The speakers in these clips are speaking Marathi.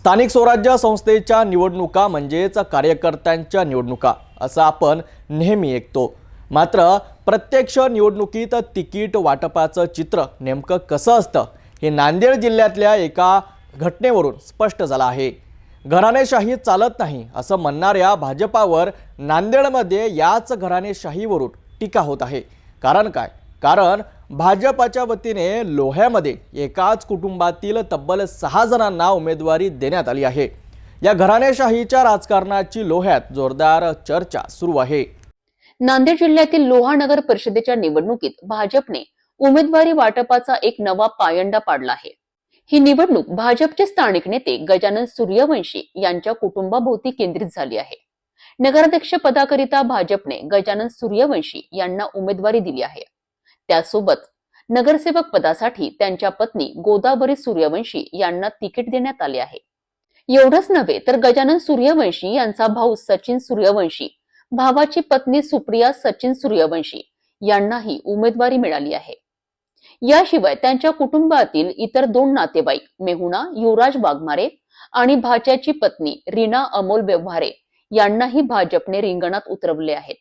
स्थानिक स्वराज्य संस्थेच्या निवडणुका म्हणजेच कार्यकर्त्यांच्या निवडणुका असं आपण नेहमी ऐकतो. मात्र प्रत्यक्ष निवडणुकीत तिकीट वाटपाचं चित्र नेमकं कसं असतं हे नांदेड जिल्ह्यातल्या एका घटनेवरून स्पष्ट झालं आहे. घराणेशाही चालत नाही असं म्हणणाऱ्या भाजपावर नांदेडमध्ये याच घराणेशाहीवरून टीका होत आहे. कारण काय? कारण भाजपाच्या वतीने लोह्यामध्ये एकाच कुटुंबातील तब्बल सहा जणांना उमेदवारी देण्यात आली आहे. या घराणेशाहीच्या राजकारणाची लोह्यात जोरदार चर्चा सुरू आहे. नांदेड जिल्ह्यातील लोहा नगर परिषदेच्या निवडणुकीत भाजपने उमेदवारी वाटपाचा एक नवा पायंडा पाडला आहे. ही निवडणूक भाजपचे स्थानिक नेते गजानन सूर्यवंशी यांच्या कुटुंबाभोवती केंद्रित झाली आहे. नगराध्यक्ष पदाकरिता भाजपने गजानन सूर्यवंशी यांना उमेदवारी दिली आहे. त्यासोबत नगरसेवक पदासाठी त्यांच्या पत्नी गोदावरी सूर्यवंशी यांना तिकीट देण्यात आले आहे. एवढंच नव्हे तर गजानन सूर्यवंशी यांचा भाऊ सचिन सूर्यवंशी भावाची पत्नी सुप्रिया सचिन सूर्यवंशी यांनाही उमेदवारी मिळाली आहे. याशिवाय त्यांच्या कुटुंबातील इतर दोन नातेवाईक मेहुणा युवराज वाघमारे आणि भाच्याची पत्नी रीना अमोल व्यवहारे यांनाही भाजपने रिंगणात उतरवले आहेत.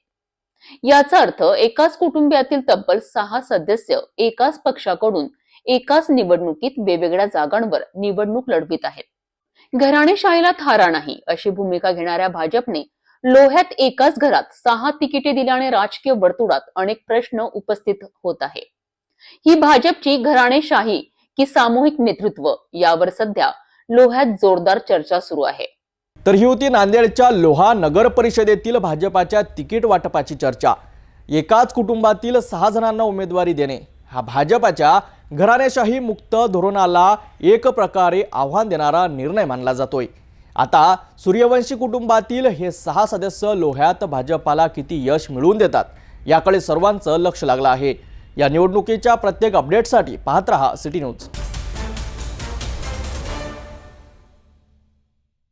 याचा अर्थ एकाच कुटुंबियातील तब्बल सहा सदस्य एकाच पक्षाकडून एकाच निवडणुकीत वेगवेगळ्या जागांवर निवडणूक लढवित आहेत. घराणेशाहीला थारा नाही अशी भूमिका घेणाऱ्या भाजपने लोह्यात एकाच घरात सहा तिकिटे दिल्याने राजकीय वर्तुळात अनेक प्रश्न उपस्थित होत आहे. ही भाजपची घराणेशाही की सामूहिक नेतृत्व यावर सध्या लोह्यात जोरदार चर्चा सुरू आहे. तर ही होती नांदेडच्या लोहा नगर परिषदेतील भाजपाच्या तिकीट वाटपाची चर्चा. एकाच कुटुंबातील सहा जणांना उमेदवारी देणे. हा भाजपाच्या घराणेशाही मुक्त धोरणाला एक प्रकारे आव्हान देणारा निर्णय मानला जातोय. आता सूर्यवंशी कुटुंबातील हे सहा सदस्य लोह्यात भाजपाला किती यश मिळवून देतात याकडे सर्वांचं लक्ष लागलं आहे. या निवडणुकीच्या प्रत्येक अपडेटसाठी पाहत रहा सिटी न्यूज.